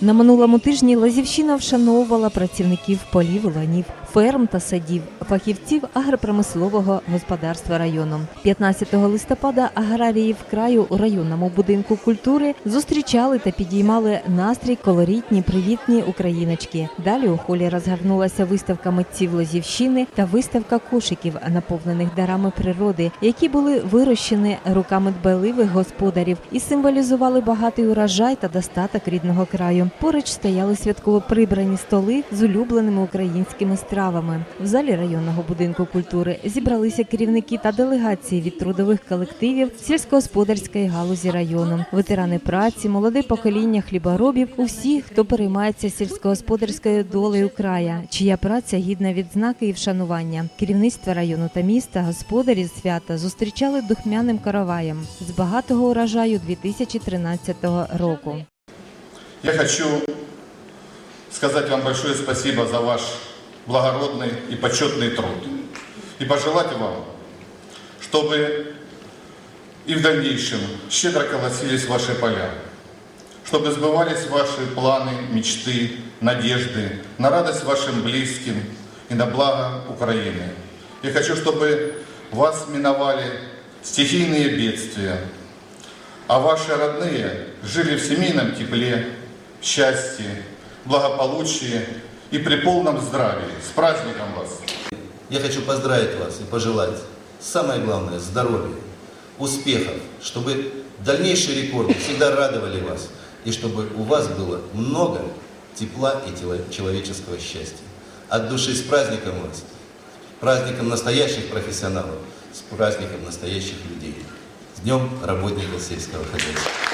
На минулому тижні Лазівщина вшановувала працівників полів, ланів, ферм та садів, фахівців агропромислового господарства району. 15 листопада аграрії в краю у районному будинку культури зустрічали та підіймали настрій колорітні, привітні україночки. Далі у холі розгорнулася виставка митців Лазівщини та виставка кошиків, наповнених дарами природи, які були вирощені руками дбайливих господарів і символізували багатий урожай та достаток рідного краю. Поруч стояли святково прибрані столи з улюбленими українськими стравами. В залі районного будинку культури зібралися керівники та делегації від трудових колективів сільськогосподарської галузі району, ветерани праці, молоде покоління хліборобів, усі, хто переймається сільськогосподарською долею края, чия праця гідна відзнаки і вшанування. Керівництво району та міста, господарі свята зустрічали духмяним караваєм з багатого урожаю 2013 року. Я хочу сказать вам большое спасибо за ваш благородный и почетный труд. И пожелать вам, чтобы и в дальнейшем щедро колосились ваши поля, чтобы сбывались ваши планы, мечты, надежды на радость вашим близким и на благо Украины. Я хочу, чтобы вас миновали стихийные бедствия, а ваши родные жили в семейном тепле, счастье, благополучии и при полном здравии. С праздником вас! Я хочу поздравить вас и пожелать, самое главное, здоровья, успехов, чтобы дальнейшие рекорды всегда радовали вас, и чтобы у вас было много тепла и человеческого счастья. От души с праздником вас, праздником настоящих профессионалов, с праздником настоящих людей. С Днем работника сельского хозяйства.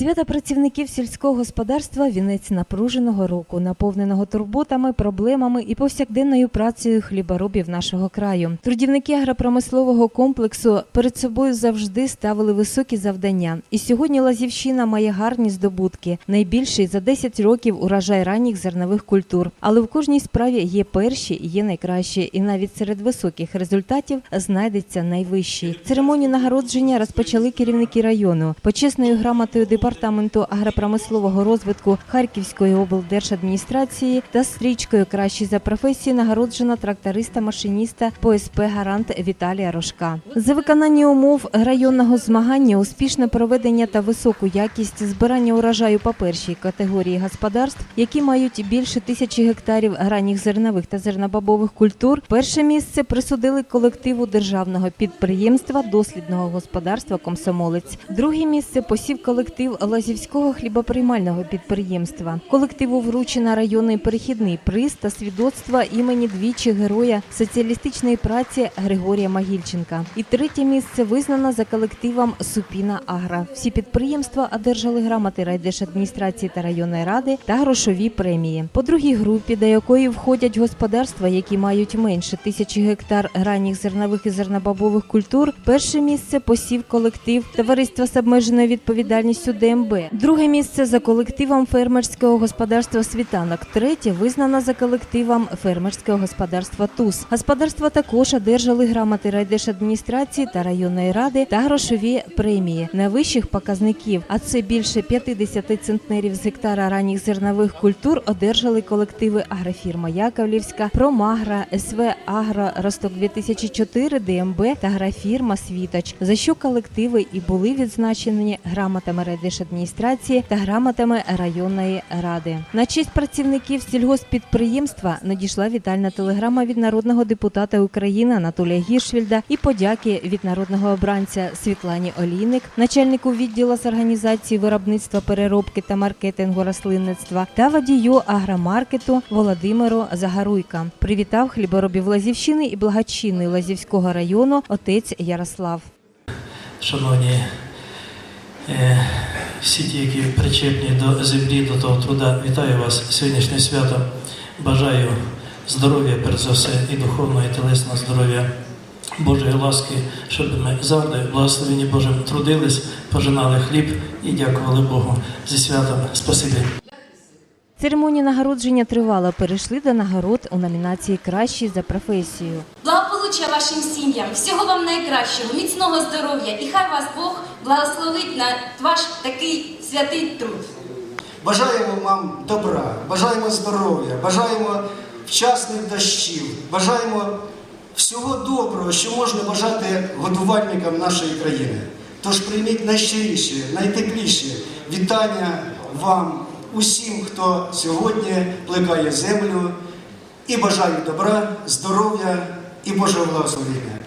Свята працівників сільського господарства вінець напруженого року, наповненого турботами, проблемами і повсякденною працею хліборобів нашого краю. Трудівники агропромислового комплексу перед собою завжди ставили високі завдання. І сьогодні Лазівщина має гарні здобутки, найбільший за 10 років урожай ранніх зернових культур. Але в кожній справі є перші, є найкращі, і навіть серед високих результатів знайдеться найвищий. Церемонію нагородження розпочали керівники району. Почесною грамотою департаменту агропромислового розвитку Харківської облдержадміністрації та стрічкою кращий за професією нагороджена тракториста-машиніста ПСП Гарант Віталія Рожка. За виконання умов районного змагання, успішне проведення та високу якість збирання урожаю по першій категорії господарств, які мають більше тисячі гектарів ранніх зернових та зернобобових культур. Перше місце присудили колективу державного підприємства дослідного господарства Комсомолець. Друге місце посів колектив Лазівського хлібоприймального підприємства. Колективу вручена районний перехідний приз та свідоцтва імені двічі героя соціалістичної праці Григорія Магільченка. І третє місце визнано за колективом Супіна Агра. Всі підприємства одержали грамоти райдержадміністрації та районної ради та грошові премії. По другій групі, до якої входять господарства, які мають менше тисячі гектар ранніх зернових і зернобобових культур, перше місце посів колектив товариства з обмеженою відповідальністю ДМБ. Друге місце за колективом фермерського господарства Світанок. Третє визнано за колективом фермерського господарства ТУС. Господарства також одержали грамоти райдержадміністрації та районної ради та грошові премії найвищих показників. А це більше 50 центнерів з гектара ранніх зернових культур одержали колективи агрофірма Яковлівська, Промагра, СВ Агро Росток 2004, ДМБ та агрофірма Світоч, за що колективи і були відзначені грамотами райдержадміністрації та грамотами районної ради. На честь працівників сільгоспідприємства надійшла вітальна телеграма від народного депутата України Анатолія Гіршвільда і подяки від народного обранця Світлані Олійник, начальнику відділу з організації виробництва переробки та маркетингу рослинництва та водію агромаркету Володимиру Загаруйка. Привітав хліборобів Лазівщини і благочинний Лазівського району отець Ярослав. шановні е, всі ті, які причепні до землі, до того труда, вітаю вас сьогоднішнє свято. Бажаю здоров'я, перш за все, і духовного, і телесного здоров'я, Божої ласки, щоб ми завжди, благословенні Божим, трудились, пожинали хліб і дякували Богу зі святом. Спасибі. Церемонія нагородження тривала. Перейшли до нагород у номінації Кращий за професію. Благополуччя вашим сім'ям, всього вам найкращого, міцного здоров'я і хай вас Бог благословить на ваш такий святий труд. Бажаємо вам добра, бажаємо здоров'я, бажаємо вчасних дощів, бажаємо всього доброго, що можна бажати годувальникам нашої країни. Тож прийміть найщиріші, найтепліші вітання вам, усім, хто сьогодні плекає землю, і бажаю добра, здоров'я і Боже благословення.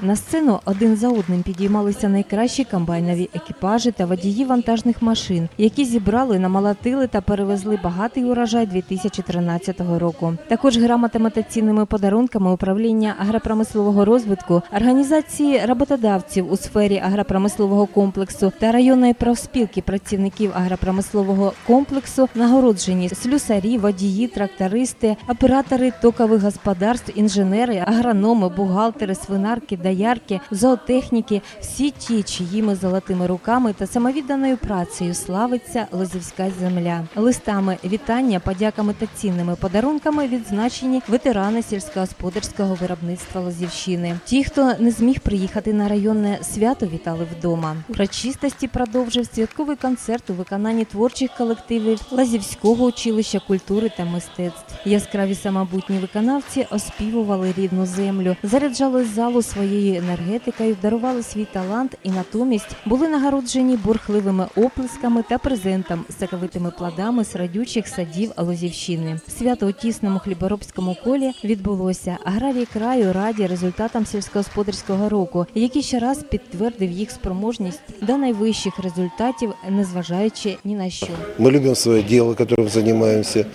На сцену один за одним підіймалися найкращі комбайнові екіпажі та водії вантажних машин, які зібрали, намалатили та перевезли багатий урожай 2013 року. Також грамотами та цінними подарунками управління агропромислового розвитку, організації роботодавців у сфері агропромислового комплексу та районної профспілки працівників агропромислового комплексу нагороджені слюсарі, водії, трактористи, оператори токових господарств, інженери, агрономи, бухгалтери, свинарки, доярки, зоотехніки, всі ті, чиїми золотими руками та самовідданою працею славиться Лозівська земля. Листами вітання, подяками та цінними подарунками відзначені ветерани сільськогосподарського виробництва Лозівщини. Ті, хто не зміг приїхати на районне свято, вітали вдома. Урочистості продовжив святковий концерт у виконанні творчих колективів Лазівського училища культури та мистецтв. Яскраві самобутні виконавці оспівували рідну землю, заряджали залу своєю енергетикою, дарували свій талант і натомість були нагороджені бурхливими оплесками та презентом з соковитими плодами з радючих садів Лозівщини. Свято у тісному хліборобському колі відбулося. Аграрії краю раді результатам сільськогосподарського року, який ще раз підтвердив їх спроможність до найвищих результатів, незважаючи ні на що. Мы любим свое дело, которым занимаемся.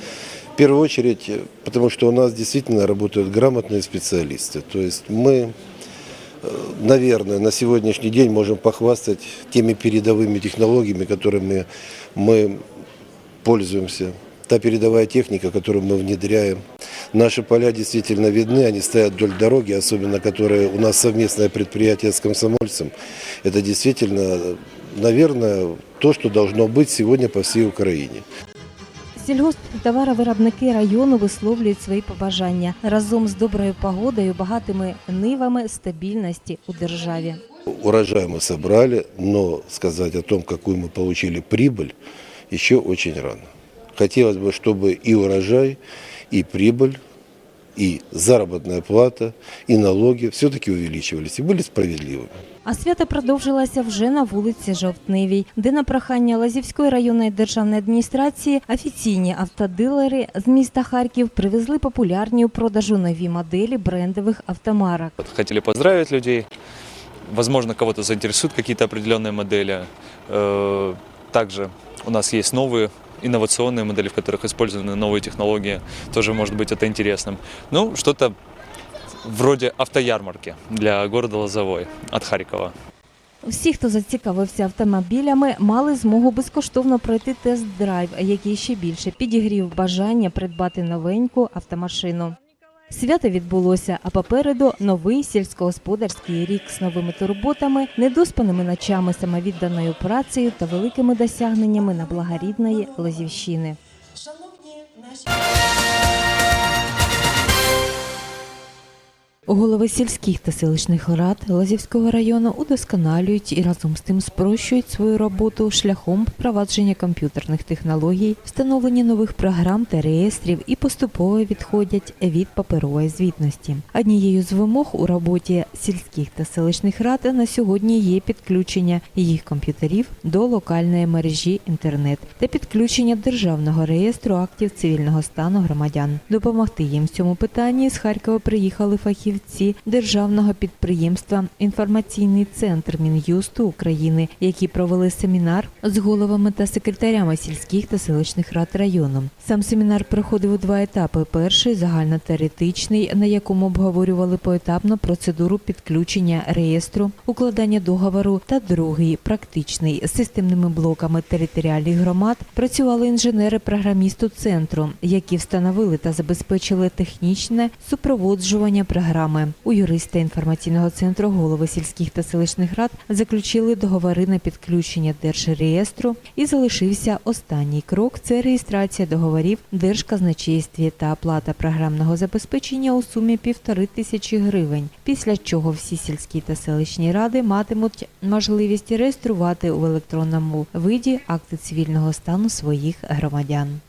В первую очередь, э, потому что у нас действительно работают грамотные специалисты. То есть мы, э, наверное, на сегодняшний день можем похвастать теми передовыми технологиями, которыми мы пользуемся. Та передовая техника, которую мы внедряем. Наши поля действительно видны, они стоят вдоль дороги, особенно которые у нас совместное предприятие с комсомольцем. Это действительно, наверное, то, что должно быть сегодня по всей Украине. Сільгосптоваровиробники району висловлюють свої побажання разом з доброю погодою, багатими нивами стабільності у державі. Урожай мы собрали, но сказать о том, какую мы получили прибыль, еще очень рано. Хотелось бы, чтобы и урожай, и прибыль, и заработная плата, и налоги все-таки увеличивались и были справедливыми. А свято продовжилося вже на вулиці Жовтневій, де на прохання Лазівської районної державної адміністрації офіційні автодилери з міста Харків привезли популярні у продажу нові моделі брендових автомарок. Вот, Хотели поздравить людей. Возможно, кого-то заинтересуют какие-то определенные модели. Э, Также у нас есть новые инновационные модели, в которых использованы новые технологии. Тоже может быть это интересным. Ну, что-то вроде автоярмарки для города Лозовой от Харькова. Всі, хто зацікавився автомобілями, мали змогу безкоштовно пройти тест-драйв, який ще більше підігрів бажання придбати новеньку автомашину. Свято відбулося, а попереду новий сільськогосподарський рік з новими турботами, недоспаними ночами самовідданою працею та великими досягненнями на благорідної Лозівщини. Голови сільських та селищних рад Лазівського району удосконалюють і разом з тим спрощують свою роботу шляхом впровадження комп'ютерних технологій, встановлення нових програм та реєстрів і поступово відходять від паперової звітності. Однією з вимог у роботі сільських та селищних рад на сьогодні є підключення їх комп'ютерів до локальної мережі інтернет та підключення державного реєстру актів цивільного стану громадян. Допомогти їм в цьому питанні з Харкова приїхали фахівці державного підприємства Інформаційний центр Мін'юсту України, які провели семінар з головами та секретарями сільських та селищних рад району. Сам семінар проходив у два етапи: перший загальнотеоретичний, на якому обговорювали поетапно процедуру підключення реєстру, укладання договору, та другий практичний з системними блоками територіальних громад працювали інженери-програмісту центру, які встановили та забезпечили технічне супроводжування програми послугами. У юриста інформаційного центру голови сільських та селищних рад заключили договори на підключення держреєстру і залишився останній крок це реєстрація договорів держказначействі та оплата програмного забезпечення у сумі півтори тисячі гривень. Після чого всі сільські та селищні ради матимуть можливість реєструвати у електронному виді акти цивільного стану своїх громадян.